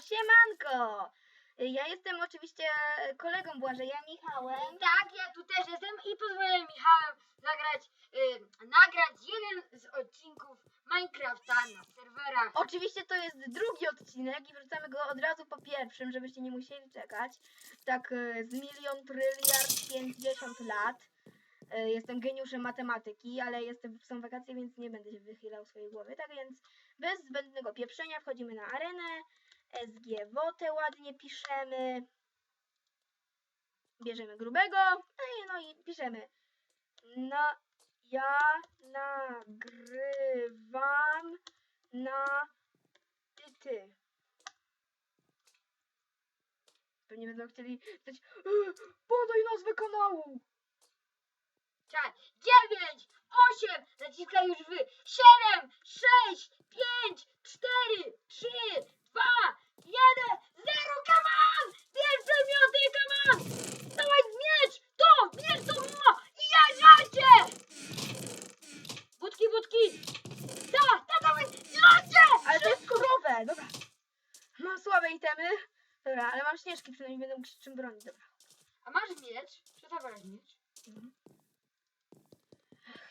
siemanko! Ja jestem oczywiście kolegą Błażeja, Michałem. Tak, ja tu też jestem i pozwolę Michałem zagrać, y, nagrać jeden z odcinków Minecrafta na serwerach. Oczywiście to jest drugi odcinek i wrzucamy go od razu po pierwszym, żebyście nie musieli czekać. Tak e, z milion tryliard pięćdziesiąt lat. E, Jestem geniuszem matematyki, ale jestem, są wakacje, więc nie będę się wychylał swojej głowy. Tak więc bez zbędnego pieprzenia wchodzimy na arenę. SGWT ładnie piszemy. Bierzemy grubego. No i, piszemy. No, ja nagrywam na ty, ty. Pewnie będą chcieli "E, podaj nazwę kanału. Czekaj, 9, 8, naciskaj już wy, 7, 6, 5, 4, 3, 2, 1, 0, come on! Bierz przedmioty, come on! Dawaj miecz, to, bierz to, no, i ja żarcie! Budki, budki! Da, da, dawaj, żarcie! Ale to jest surowe, dobra. Mam słabe itemy. Dobra, ale mam śnieżki, przynajmniej będę mógł się czym bronić, dobra. A masz miecz? Zabrać miecz? Mhm.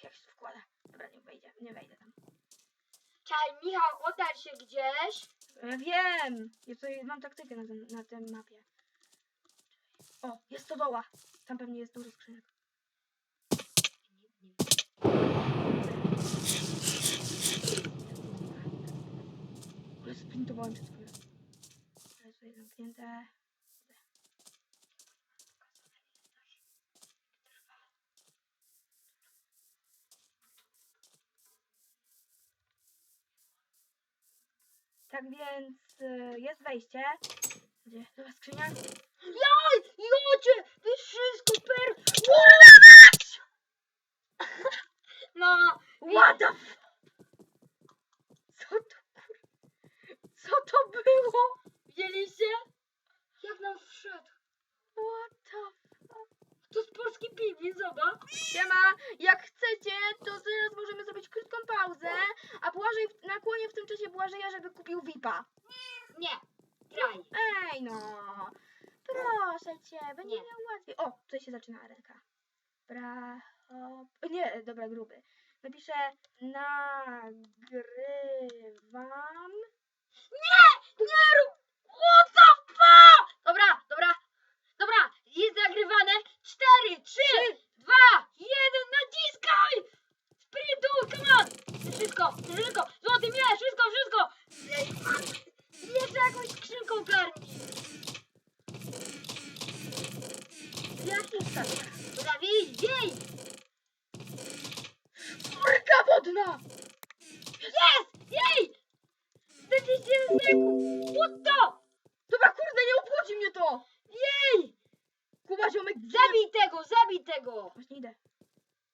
Jak się to wkłada? Dobra, nie wejdzie, nie wejdę tam. Czekaj, Michał, oddal się gdzieś. Ja wiem! Ja tutaj mam taktykę na tym, na tym mapie. O, jest stodoła. Tam pewnie jest dużo skrzynek. Ale sprintowałem przed chwilą. Ale tutaj zamknięte. Tak więc y, jest wejście. Gdzie? Dobra, skrzynia. Jaj, jocie, to jest wszystko per... No, What the f... Co to kur... Co to było? widzieliście? Jak nam wszedł? What the fuck? To z polskiej piwni, zobacz. Siema, jak chcecie, to zaraz możemy zrobić krótką pauzę, a Błażej nakłonię w tym czasie Błażeja, żeby kupił VIP-a. Nie, graj. Ej no, proszę cię, będzie Nie. miał łatwiej. O, tutaj się zaczyna arenka. Bra... O, nie, dobra, gruby. Napiszę nagrywam. Nie, nie rób. What the fuck? Dobra, dobra, dobra, jest nagrywane. Cztery, trzy, dwa, jeden, naciskaj. Sprintuj, come on. Wszystko, wszystko, złoty miecz, wszystko, wszystko. Jeszcze jakąś skrzynką garni. Jaki statek? Zabij tego, zabij tego! Właśnie idę.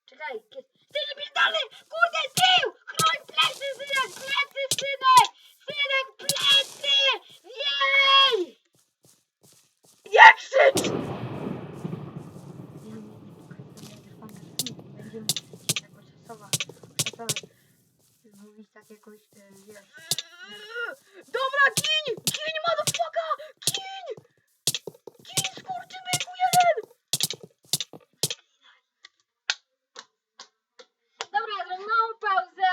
Czekaj, kie- ty napierdalny! Kurde, tył! Chroń plecy, synek, plecy, synek! Synek, plecy! Jej! Nie krzycz! Mówić tak jakoś, wiesz... Dobra, kiń! Kiń, motherfucker! Kiń! Kiń, skurczybyku jeden! Dobra, zrobię małą pauzę.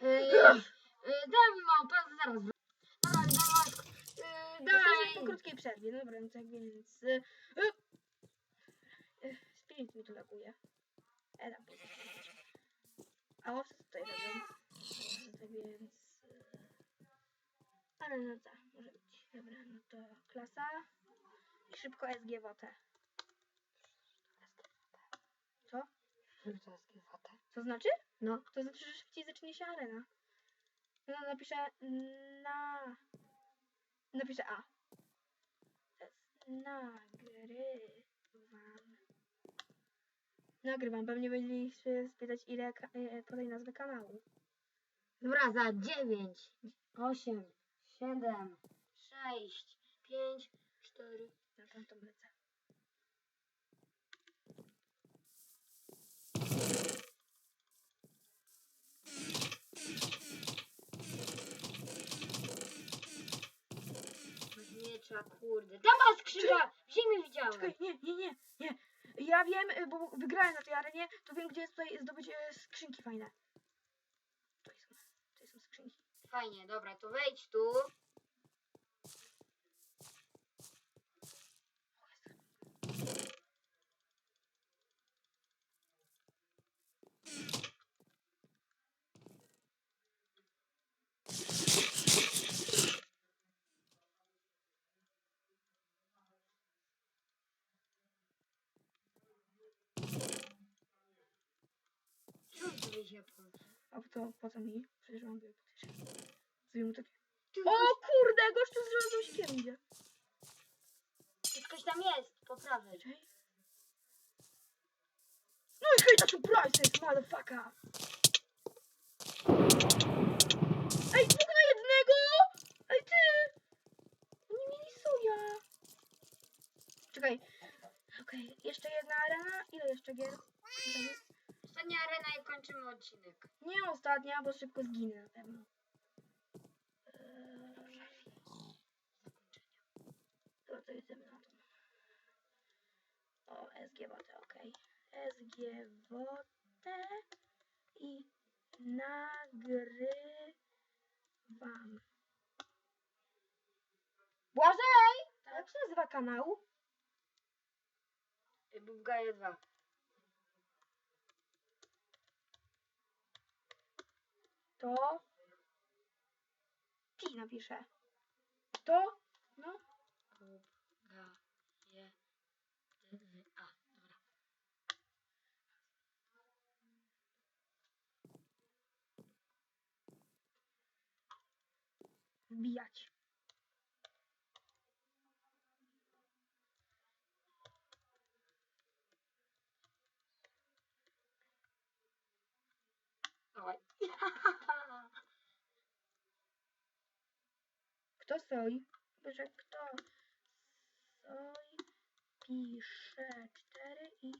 Yy, yy, daj mi małą pauzę, zaraz. wró- Dobra, dawaj. Yy, Jesteśmy po dobra, no tak więc... y, y, y, Spirit mi tu laguje. E, tam. A owce tutaj robią. Tak więc... y, Ale no tak, może być. Dobra, no to klasa. I szybko SGWT. Co? Co znaczy? No. To znaczy, że szybciej zacznie się arena. No to napiszę na... Napiszę A. Nagrywam. Nagrywam. Pewnie będzie się spytać ile e, podaj nazwę kanału. Dobra, za 9, 8, 7, 6, 5, 4. Na tamtą lecę. A kurde, tam była skrzynka, w ziemi widziałem. Czekaj, nie, nie, nie, nie. Ja wiem, y, bo wygrałem na tej arenie, to wiem, gdzie jest tutaj zdobyć y, skrzynki fajne. Tutaj są, tutaj są skrzynki. Fajnie, dobra, to wejdź tu. A po co, po co mi? Przecież mam były potyczki. Zrobię mu takie... O kurde, gościu z siekierą idzie. ktoś- ktoś tam jest, po prawej. No i hej, to prices, motherfucker! Ej, dwóch na jednego! Ej, ty! Oni mieli soja! Czekaj. Okej, jeszcze jedna arena. Ile jeszcze gier? Gramy? Ostatnia arena i kończymy odcinek. Nie ostatnia, bo szybko zginę na pewno. Eee... Dobra, to to. O, SG Wotę, okej. SG Wotę i nagrywam. Błażej! Jak się nazywa kanał? Bubgaje 2. To... T napiszę. To... No. Bubgaje 2. Dobra. Wbijać. Dawaj. Kto stoi? Że kto stoi, pisze cztery i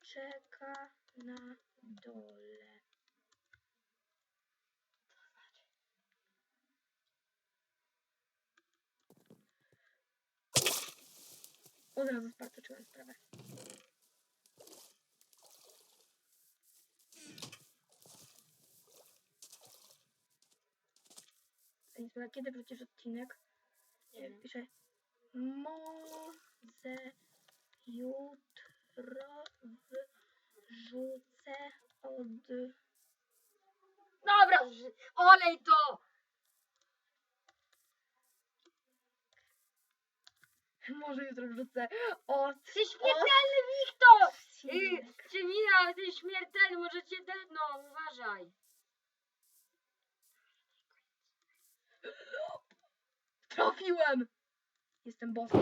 czeka na dole. Od razu spartoczyłem sprawę. Więc na kiedy wrócisz odcinek? Nie wiem. Piszę może jutro wrzucę od... Dobra, olej to! Może jutro wrzucę od... Ty śmiertelny Wiktor! Y, odcinek. Czy ty śmiertelny, może cię dedną, uważaj. Trafiłem! Jestem bossem.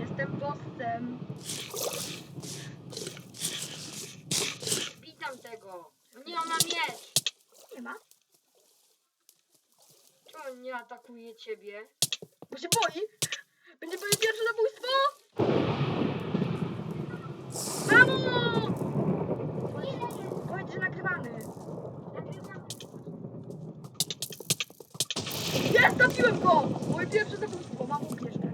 Jestem bossem. Witam tego. Nie, on ma miecz. Nie ma? Czemu on nie atakuje ciebie? Bo się boi. Będzie moje pierwsze zabójstwo! Mamo! Powiedz, że nagrywamy. Jest, trafiłem go! Moje pierwsze zabójstwo. Mam upieszkę.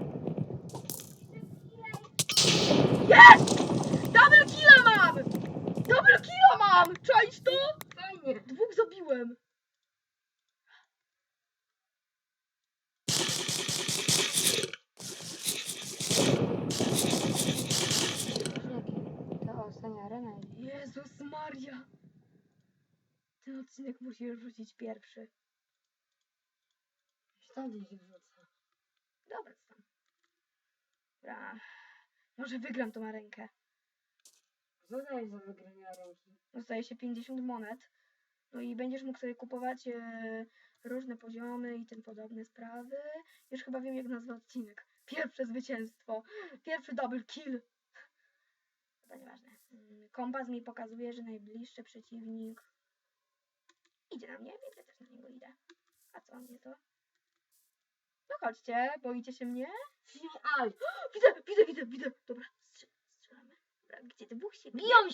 Jest! Double killa mam! Double killa mam! Czaisz to? Fajnie. Dwóch zabiłem. To ostatnia arena. Jezus Maria! Ten odcinek musisz wrzucić pierwszy. Stąd się wrzuca. Dobra, co tam. Dobra. Może wygram tą rękę. Co to jest za wygranie ręki? Dostaje się 50 monet. No i będziesz mógł sobie kupować e, różne poziomy i tym podobne sprawy. Już chyba wiem, jak nazwę odcinek. Pierwsze zwycięstwo. Pierwszy double kill. Chyba nieważne. Mm, Kompas mi pokazuje, że najbliższy przeciwnik idzie na mnie, więc ja też na niego idę. A co mnie to? No chodźcie, boicie się mnie? Aj, Widzę, widzę, widzę, widzę. Dobra, strzel- strzelamy. Dobra, gdzie ty dwóch się bije? biją